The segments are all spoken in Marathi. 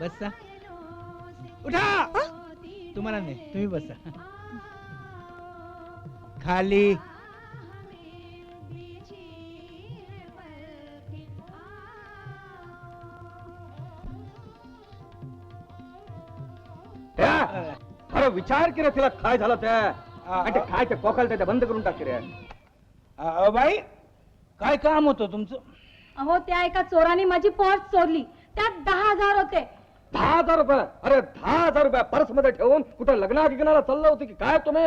बसा. उठा! तुम्हाला नाही तुम्ही बसा. खाली. त्या, अरे विचार की रे तिला काय झालं त्या आणि ते काय ते कोकाल ते बंद करून टाक की रे अ, बाई काय काम होतं तुमचं? अहो त्या एका चोराने माझी पर्स चोरली. त्यात दहा हजार होते. दहा हजार रुपये. अरे दहा हजार रुपये पर्समध्ये ठेवून कुठं लग्ना गिग्नाला चाललं होतं की काय तुम्ही?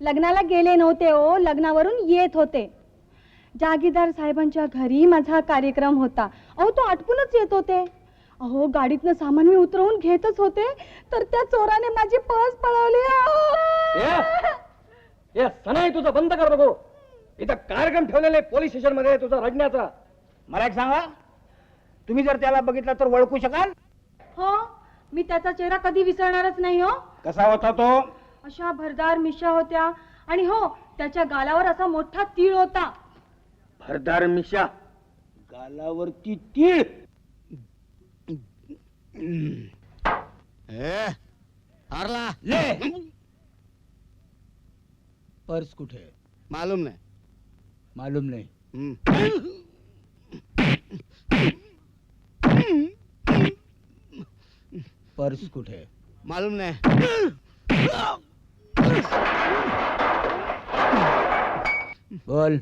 लग्नाला गेले नव्हते ओ लग्नावरून येत होते. जागीरदार साहेबांच्या घरी माझा कार्यक्रम होता. अहो तो आटपूनच येत होते. अहो गाडीतनं सामान मी उतरवून घेतच होते तर त्या चोराने माझी पर्स पळवली. अहो. ये सनाई तुझं बंद कर बघू. इथं कार्यक्रम ठेवलेले पोलीस स्टेशनमध्ये तुझा रडण्याचा. मला एक सांगा तुम्ही जर त्याला बघितला तर ओळखू शकाल? हो मी त्याचा चेहरा कधी विसरणारच नाही हो. कसा होता तो? अशा भरदार मिशा होत्या. आणि हो त्याच्या गालावर असा मोठा तीळ होता. भरदार मिशा गालावरती तीळ? हारला. ले पर्स कुठे? मालूम नाही. मालूम नाही. हम्म. पर्स कुठे? आहे? मालूम नाही. बोल.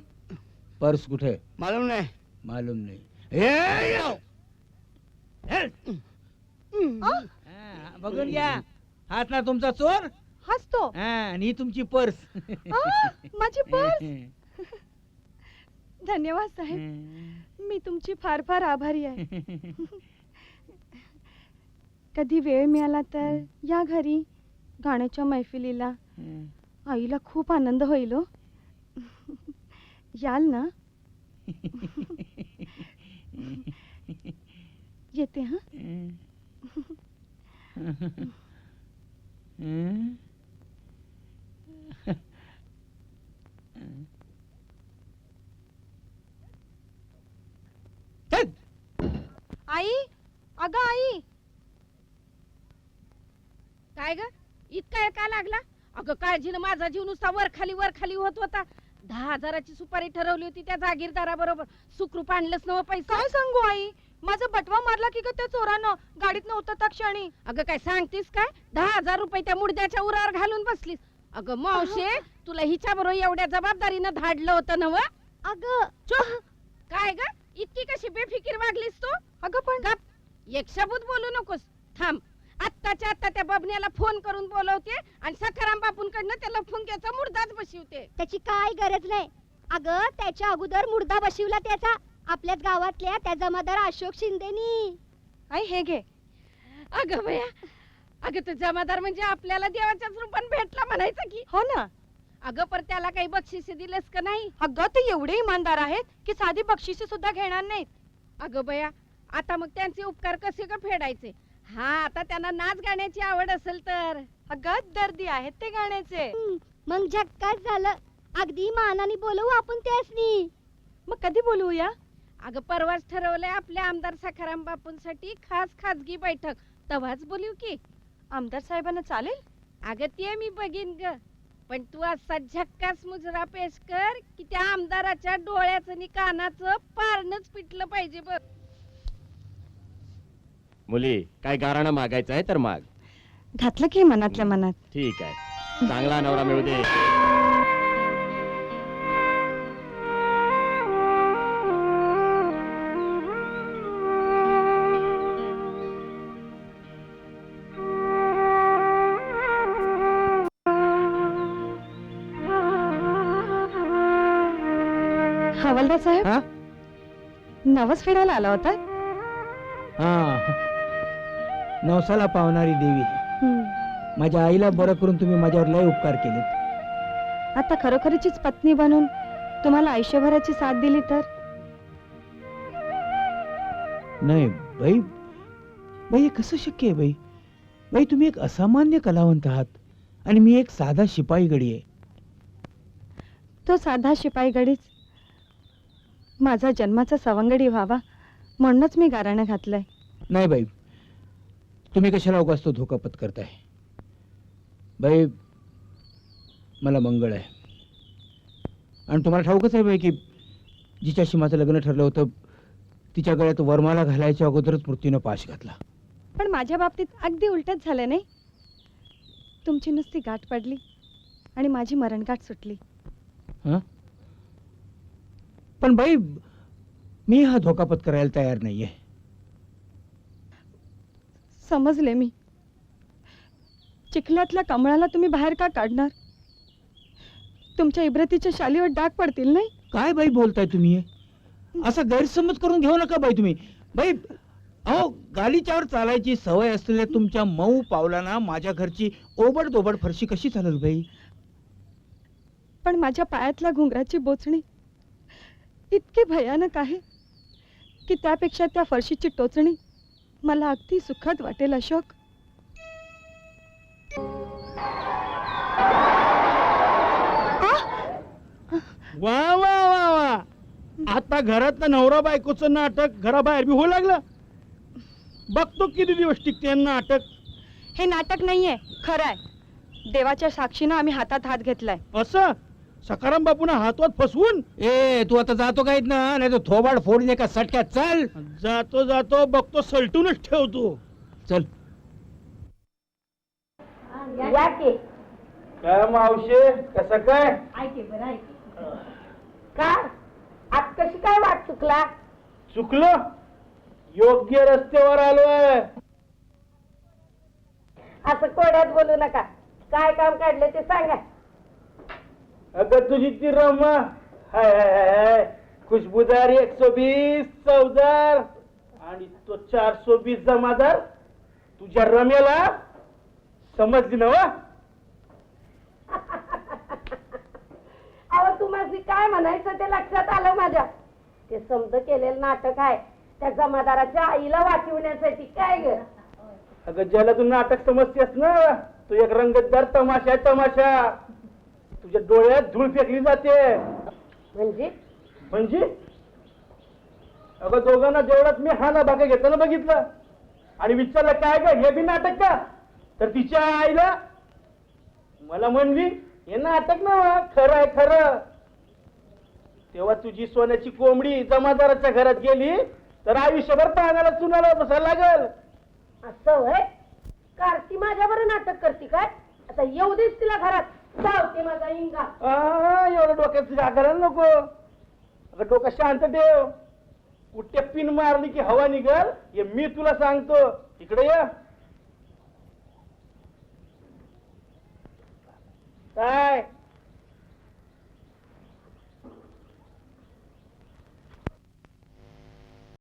पर्स कुठे? आहे? मालूम नाही. मालूम नाही. ए, यो. हे. हा, बघून घ्या. हात ना तुमचा चोर. हसतो. हा, आणि ही तुमची पर्स. माझी पर्स? धन्यवाद साहेब. मी तुमची फार फार आभारी आहे. कधी वेळ मिळाला तर या घरी गाण्याच्या मैफिलीला. आईला खूप आनंद होईल हो. याल ना? येते हा अगं आई काय ग इतका का लागला? अगं काळजीनं माझा जीव नुसता वर खाली वर खाली होत होता. दहा हजाराची सुपारी ठरवली होती त्या जागीरदाराबरोबर. सुखरूप आणलंच नव पैसा. काय सांगू आई? माझा बटवा मारला की ग त्या चोरानं? गाडीत नव्हता त्या क्षणी. अगं काय सांगतेस काय? दहा हजार रुपये त्या मुडद्याच्या उरावर घालून बसलीस. अगं मावशे तुला हिच्या बरोबर एवढ्या जबाबदारीनं धाडलं होतं नव? अगं. काय ग? इतकी कशी बेफिकीर वागलीस तू? अगं पण एक शब्द बोलू नकोस. थांब. आत्ताच्या आत्ता त्या बबन्याला फोन करून बोलवते आणि सखाराम बापूंकडनं त्याला फुंक्याचा मुर्दाच बसवते. त्याची काय गरज नाही. अगं त्याच्या अगोदर मुर्दा बशिवला त्याचा. आपल्याच गावातल्या त्या जमादार अशोक शिंदेनी. आई हे घे. अगं बया अगं तो जमादार म्हणजे आपल्याला देवाच्याच रूपान भेटला म्हणायचं की. हो ना. अगं पर त्याला काही बक्षिसे दिलेस का नाही? अगं ते एवढे इमानदार आहेत की साधी बक्षिसे सुद्धा घेणार नाहीत. अगं बया आता मग त्यांचे उपकार कसे का फेडायचे? हा आता त्यांना नाच गाण्याची आवड असेल तर. अगं दर्दी आहेत ते गाण्याचे. मग झक्काच झालं. अगदी मानाने बोलवू आपण त्यासनी. मग कधी बोलवूया? अगं परवाच ठरवलंय आपल्या आमदार सखाराम बापूंसाठी खास खासगी बैठक. तव्हाच बोलू की. आमदार साहेबांना चालेल? अगं ते मी बघीन ग. पण तू असा झक्कास मुजरा पेश कर की त्या आमदाराच्या डोळ्याचं आणि कानाचं पारणच पिटलं पाहिजे बघ. मुली काय गाराणं मागायचं आहे तर माग. घातलं की मनातल्या मनात. ठीक आहे. चांगला नवरा मिळू दे. हवालदार साहेब? हा? नवस फेडायला आला होता? हा. नवसाला पावणारी देवी. माझ्या आईला बरं करून तुम्ही माझ्यावर लय उपकार केलेत. आता खरोखरीचीच पत्नी बनून तुम्हाला आयुष्यभराची साथ दिली तर? नाही बाई. बाई हे कसं शक्य आहे बाई? बाई तुम्ही एक असामान्य कलावंत आहात आणि मी एक साधा शिपाई गडी आहे. तो साधा शिपाई गडीच माझा जन्माचा सवंगडी व्हावा म्हणूनच मी गाराणं घातलंय. नाही बाई. तुम्ही कशाला उगाच तो धोका पत्करताय? बाई मला मंगळ आहे. आणि तुम्हाला ठाऊकच आहे बाई की जिच्याशी माझं लग्न ठरलं होतं तिच्या गळ्यात वरमाला घालायच्या अगोदरच मृत्यूनं पाश घातला. पण माझ्या बाबतीत अगदी उलटच झालं नाही? तुमची नुसती गाठ पडली आणि माझी मरणगाठ सुटली. हं? पण बाई मी हा धोका पत्करायला तयार नाहीये. समजले मी. चिखल्यातल्या कमळाला तुम्ही बाहेर का काढणार? तुमच्या इब्रतीच्या शालीवर डाग पडतील नाही? काय बाई बोलताय तुम्ही? असा गैरसमज करून घेऊ नका बाई तुम्ही. बाई अहो गालीच्यावर चालायची सवय असलेल्या तुमच्या मऊ पावलांना माझ्या घरची ओबड दोबड फरशी कशी चालेल बाई? पण माझ्या पायातल्या घुंगराची बोचणी इतकी भयानक आहे की त्यापेक्षा त्या फरशीची टोचणी मला अगदी सुखद वाटेल अशोक. वा वा वा वा. आता घरात नवरा बायकोचं नाटक घराबाहेर बी होऊ लागलं. बघतो किती दिवस टिकते हे नाटक. हे नाटक नाहीये खरं आहे देवाच्या साक्षीनं आम्ही हातात हात घेतलाय. असं? सकाराम बापून हातवात फसवून? ए तू आता जातो काहीत ना नाही तर थोबाड फोडून एका सटक्यात चल. जातो जातो बघतो सलटूनच ठेवतो. चल. या की. काय मावशे? कसं काय? ऐके बरं ऐके का? आज कशी काय वाट चुकला? चुकलं? योग्य रस्त्यावर आलोय. असं कोड्यात बोलू नका. काय काम काढलं ते सांगा. अगं तुझी ती रमा हाय हाय हाय. खुशबुदार एकशे वीस चौदार. आणि तो चारशे वीस जमादार तुझ्या रम्याला समजली ना वा अहो तुम्हाला काय म्हणायचं ते लक्षात आलं माझ्या. ते समज केलेलं नाटक आहे. त्या जमादाराच्या आईला वाचवण्यासाठी काय ग? अगं ज्याला तू नाटक समजतेस ना तो एक रंगतदार तमाशा आहे, तमाशा. तुझ्या डोळ्यात धूळ फेकली जाते. म्हणजे? म्हणजे? अगं दोघांना जेवढाच मी हा ना बागा घेताना बघितलं. आणि विचारलं काय ग हे बी नाटक का? तर तिच्या आईला मला म्हणली हे नाटक ना खरं आहे खरं. तेव्हा तुझी सोन्याची कोंबडी जमादाराच्या घरात गेली तर आयुष्यभर पाण्याला चुनाला बसायला लागल. असं होय? कार्ती माझ्यावर नाटक करते काय? आता येऊ देस तिला घरात. चावते माझा इंगा. आ, एवढं डोक्यात तुझ्या नको. अगं डोकं शांत ठेव. कुठे पिन मारली की हवा निघल हे मी तुला सांगतो. इकडे ये. काय?